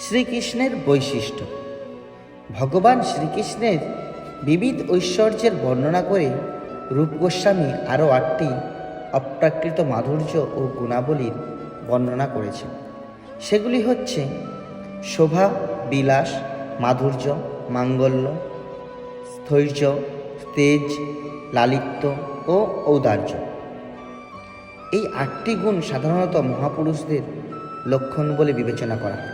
শ্রীকৃষ্ণের বৈশিষ্ট্য। ভগবান শ্রীকৃষ্ণের বিবিধ ঐশ্বর্যের বর্ণনা করে রূপ গোস্বামী আরও আটটি অপ্রাকৃত মাধুর্য ও গুণাবলীর বর্ণনা করেছেন। সেগুলি হচ্ছে শোভা, বিলাস, মাধুর্য, মাঙ্গল্য স্থৈর্য তেজ, লালিত্য ও ঔদার্য। এই আটটি গুণ সাধারণত মহাপুরুষদের লক্ষণ বলে বিবেচনা করা হয়।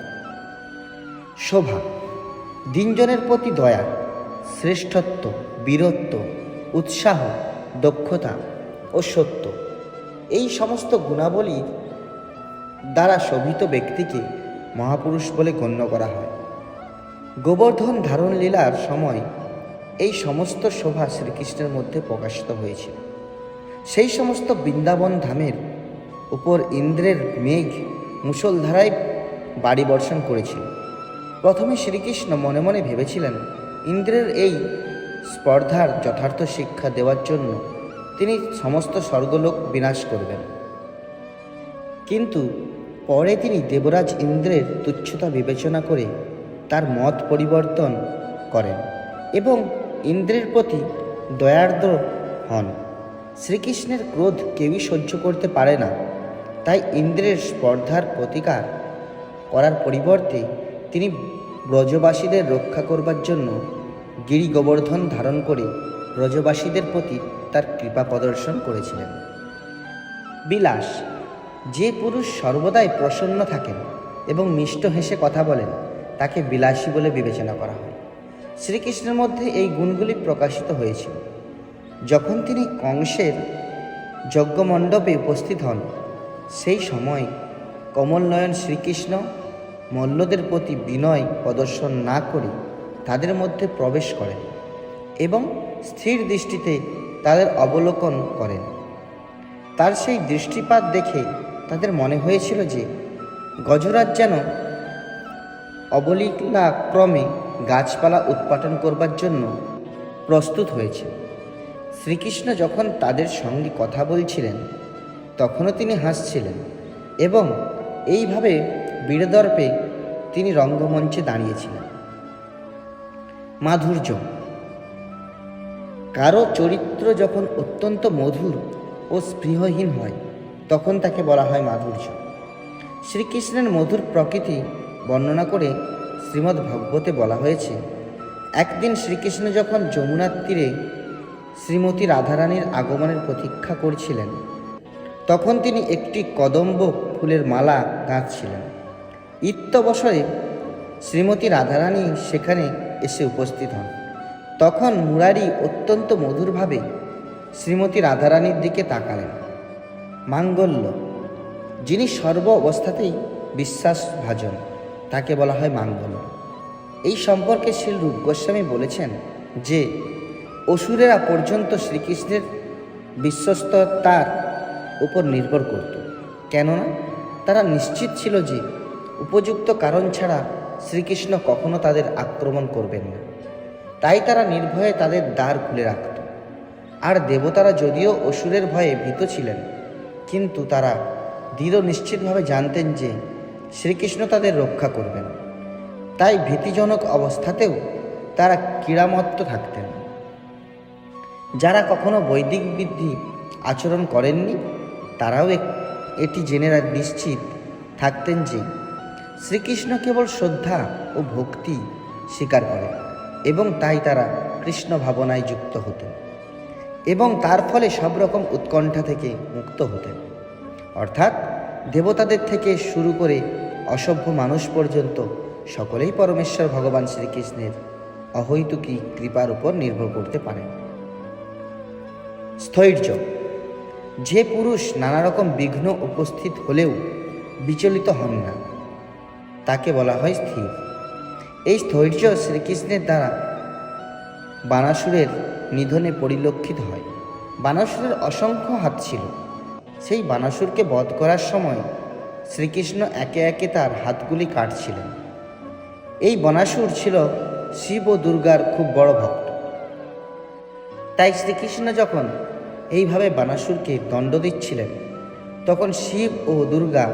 শোভা। দিনজনের প্রতি দয়া, শ্রেষ্ঠত্ব, বীরত্ব, উৎসাহ, দক্ষতা ও সত্য। এই সমস্ত গুণাবলী দ্বারা শোভিত ব্যক্তিকে মহাপুরুষ বলে গণ্য করা হয়। গোবর্ধন ধারণ লীলার সময় এই সমস্ত শোভা শ্রীকৃষ্ণের মধ্যে প্রকাশিত হয়েছিল। সেই সমস্ত বৃন্দাবন ধামের উপর ইন্দ্রের মেঘ মুষলধারায় বাড়ি বর্ষণ করেছিল। প্রথমে শ্রীকৃষ্ণ মনে মনে ভেবেছিলেন, ইন্দ্রের এই স্পর্ধার যথার্থ শিক্ষা দেওয়ার জন্য তিনি সমস্ত স্বর্গলোক বিনাশ করবেন। কিন্তু পরে তিনি দেবরাজ ইন্দ্রের তুচ্ছতা বিবেচনা করে তার মত পরিবর্তন করেন এবং ইন্দ্রের প্রতি দয়ার্দ্র হন। শ্রীকৃষ্ণের ক্রোধ কেউই সহ্য করতে পারে না, তাই ইন্দ্রের স্পর্ধার প্রতিকার করার পরিবর্তে তিনি ব্রজবাসীদের রক্ষা করবার জন্য গিরি গোবর্ধন ধারণ করে ব্রজবাসীদের প্রতি তার কৃপা প্রদর্শন করেছিলেন। বিলাস, যে পুরুষ সর্বদাই প্রসন্ন থাকেন এবং মিষ্ট হেসে কথা বলেন, তাকে বিলাসী বলে বিবেচনা করা হয়। শ্রীকৃষ্ণের মধ্যে এই গুণগুলি প্রকাশিত হয়েছিল। যখন তিনি কংসের যজ্ঞমণ্ডপে উপস্থিত হন, সেই সময় কমলনয়ন শ্রীকৃষ্ণ মল্লদের প্রতি বিনয় প্রদর্শন না করে, তাদের মধ্যে প্রবেশ করেন এবং স্থির দৃষ্টিতে তাদের অবলোকন করেন। তার সেই দৃষ্টিপাত দেখে তাদের মনে হয়েছিল যে গজরাজ যেন অবলীলাক্রমে গাছপালা উৎপাটন করবার জন্য প্রস্তুত হয়েছে। শ্রীকৃষ্ণ যখন তাদের সঙ্গে কথা বলছিলেন, তখনও তিনি হাসছিলেন এবং এইভাবে বীরদর্পে তিনি রঙ্গমঞ্চে দাঁড়িয়েছিলেন। মাধুর্য। কারও চরিত্র যখন অত্যন্ত মধুর ও স্পৃহহীন হয়, তখন তাকে বলা হয় মাধুর্য। শ্রীকৃষ্ণের মধুর প্রকৃতি বর্ণনা করে শ্রীমদ্ ভগবতে বলা হয়েছে, একদিন শ্রীকৃষ্ণ যখন যমুনার তীরে শ্রীমতী রাধারানীর আগমনের প্রতীক্ষা করছিলেন, তখন তিনি একটি কদম্ব ফুলের মালা গাঁথছিলেন। ইত্যবসরে শ্রীমতী রাধারানী সেখানে এসে উপস্থিত হন। তখন মুরারি অত্যন্ত মধুরভাবে শ্রীমতী রাধারানীর দিকে তাকালেন। মাঙ্গল্য, যিনি সর্ব অবস্থাতেই বিশ্বাসভাজন, তাকে বলা হয় মাঙ্গল্য। এই সম্পর্কে শ্রী রূপ গোস্বামী বলেছেন যে, অসুরেরা পর্যন্ত শ্রীকৃষ্ণের বিশ্বস্ততার উপর নির্ভর করত। কেননা, তারা নিশ্চিত ছিল যে উপযুক্ত কারণ ছাড়া শ্রীকৃষ্ণ কখনো তাদের আক্রমণ করবেন না। তাই তারা নির্ভয়ে তাদের দ্বার খুলে রাখত। আর দেবতারা যদিও অসুরের ভয়ে ভীত ছিলেন, কিন্তু তারা দৃঢ় নিশ্চিতভাবে জানতেন যে শ্রীকৃষ্ণ তাদের রক্ষা করবেন। তাই ভীতিজনক অবস্থাতেও তারা ক্রীড়ামত্ত থাকতেন। যারা কখনো বৈদিক বৃদ্ধি আচরণ করেননি, তারাও এটি জেনে নিশ্চিত থাকতেন যে শ্রীকৃষ্ণ কেবল শ্রদ্ধা ও ভক্তি স্বীকার করেন এবং তাই তারা কৃষ্ণ ভাবনায় যুক্ত হতেন এবং তার ফলে সব রকম উৎকণ্ঠা থেকে মুক্ত হতেন। অর্থাৎ দেবতাদের থেকে শুরু করে অসভ্য মানুষ পর্যন্ত সকলেই পরমেশ্বর ভগবান শ্রীকৃষ্ণের অহৈতুকী কৃপার উপর নির্ভর করতে পারেন। স্থৈর্য। যে পুরুষ নানা রকম বিঘ্ন উপস্থিত হলেও বিচলিত হন না। তাকে বলা হয় স্থির। এই স্থৈর্য শ্রীকৃষ্ণের দ্বারা বানাসুরের নিধনে পরিলক্ষিত হয়। বানাসুরের অসংখ্য হাত ছিল। সেই বানাসুরকে বধ করার সময় শ্রীকৃষ্ণ একে একে তার হাতগুলি কাটছিলেন। এই বনাসুর ছিল শিব ও দুর্গার খুব বড় ভক্ত। তাই শ্রীকৃষ্ণ যখন এইভাবে বানাসুরকে দণ্ড দিচ্ছিলেন, তখন শিব ও দুর্গা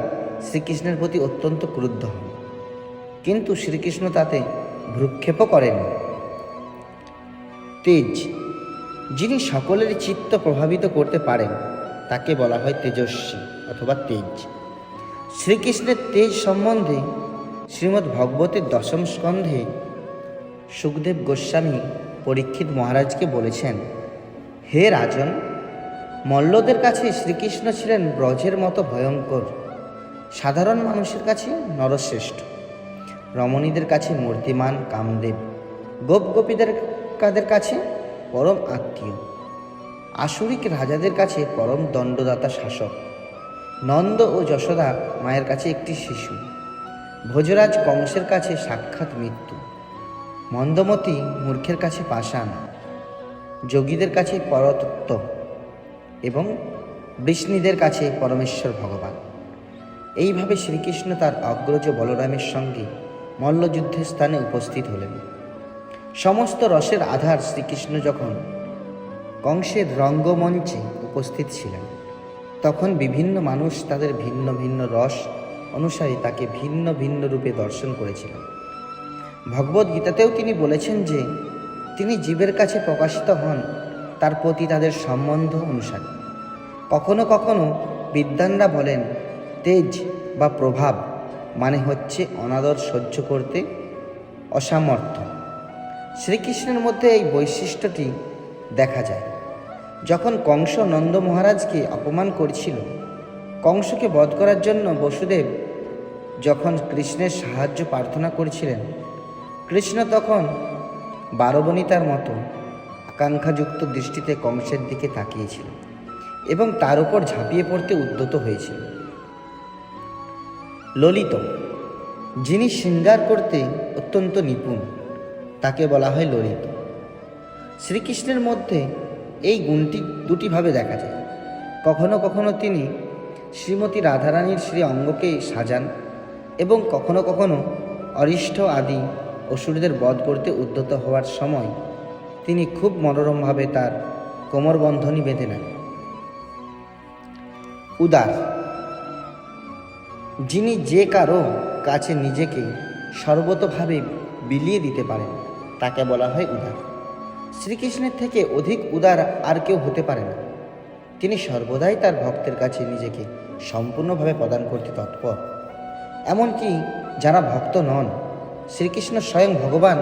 শ্রীকৃষ্ণের প্রতি অত্যন্ত ক্রুদ্ধ হন। কিন্তু শ্রীকৃষ্ণ তাতে ভ্রুক্ষেপও করেন। তেজ, যিনি সকলের চিত্ত প্রভাবিত করতে পারেন, তাকে বলা হয় তেজস্বী অথবা তেজ। শ্রীকৃষ্ণের তেজ সম্বন্ধে শ্রীমদ্ ভগবতের দশম স্কন্ধে সুখদেব গোস্বামী পরীক্ষিত মহারাজকে বলেছেন, হে রাজন, মল্লদের কাছে শ্রীকৃষ্ণ ছিলেন ব্রজের মতো ভয়ঙ্কর। সাধারণ মানুষের কাছে নরশ্রেষ্ঠ। রমণীদের কাছে মূর্তিমান কামদেব গোপ গোপীদের কাদের কাছে পরম আত্মীয়, আসুরিক রাজাদের কাছে পরম দণ্ডদাতা শাসক, নন্দ ও যশোদা মায়ের কাছে একটি শিশু, ভোজরাজ কংসের কাছে সাক্ষাৎ মৃত্যু, মন্দমতি মূর্খের কাছে পাষাণ, যোগীদের কাছে পরতত্ত্ব এবং বিষ্ণীদের কাছে পরমেশ্বর ভগবান। এইভাবে শ্রীকৃষ্ণ তার অগ্রজ বলরামের সঙ্গে মল্লযুদ্ধের স্থানে উপস্থিত হলেন। সমস্ত রসের আধার শ্রীকৃষ্ণ যখন কংসের রঙ্গমঞ্চে উপস্থিত ছিলেন, তখন বিভিন্ন মানুষ তাদের ভিন্ন ভিন্ন রস অনুসারে তাকে ভিন্ন ভিন্ন রূপে দর্শন করেছিলেন। ভগবদ গীতাতেও তিনি বলেছেন যে, তিনি জীবের কাছে প্রকাশিত হন, তার প্রতি তাদের সম্বন্ধ অনুসারে। কখনো কখনো বিদ্বানরা বলেন, তেজ বা প্রভাব মানে হচ্ছে অনাদর সহ্য করতে অসামর্থ্য। শ্রীকৃষ্ণের মধ্যে এই বৈশিষ্ট্যটি দেখা যায়। যখন কংস নন্দ মহারাজকে অপমান করছিল, কংসকে বধ করার জন্য বসুদেব যখন কৃষ্ণের সাহায্য প্রার্থনা করেছিলেন, কৃষ্ণ তখন বারবণিতার মতো আকাঙ্ক্ষাযুক্ত দৃষ্টিতে কংসের দিকে তাকিয়েছিল এবং তার উপর ঝাঁপিয়ে পড়তে উদ্যত হয়েছিল। ললিত। যিনি শৃঙ্গার করতে অত্যন্ত নিপুণ, তাকে বলা হয় ললিত। শ্রীকৃষ্ণের মধ্যে এই গুণটি দুটিভাবে দেখা যায়। কখনো কখনো তিনি শ্রীমতী রাধারানীর শ্রী অঙ্গকে সাজান এবং কখনো কখনো অরিষ্ট আদি অসুরদের বধ করতে উদ্যত হওয়ার সময় তিনি খুব মনোরমভাবে তার কোমরবন্ধনী বেঁধে নেন। উদার যিনি যে কারও কাছে নিজেকে সর্বতভাবে বিলিয়ে দিতে পারেন, তাকে বলা হয় উদার। শ্রীকৃষ্ণের থেকে অধিক উদার আর কেউ হতে পারে না। তিনি সর্বদাই তার ভক্তের কাছে নিজেকে সম্পূর্ণভাবে প্রদান করতে তৎপর। এমনকি যারা ভক্ত নন, শ্রীকৃষ্ণ স্বয়ং ভগবান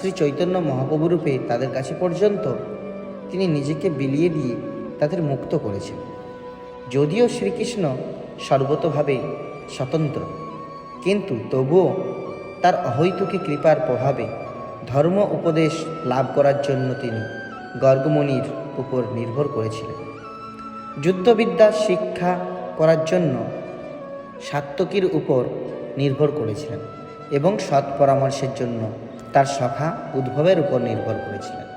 শ্রী চৈতন্য মহাপ্রভুরূপে তাদের কাছে পর্যন্ত তিনি নিজেকে বিলিয়ে দিয়ে তাদের মুক্ত করেছেন। যদিও শ্রীকৃষ্ণ সর্বতভাবে স্বতন্ত্র। কিন্তু তবুও তার অহৈতুকী কৃপার প্রভাবে ধর্ম উপদেশ লাভ করার জন্য তিনি গর্গমণির উপর নির্ভর করেছিলেন। যুদ্ধবিদ্যা শিক্ষা করার জন্য সাত্তকীর উপর নির্ভর করেছিলেন এবং সৎ পরামর্শের জন্য তার সখা উদ্ভবের উপর নির্ভর করেছিলেন।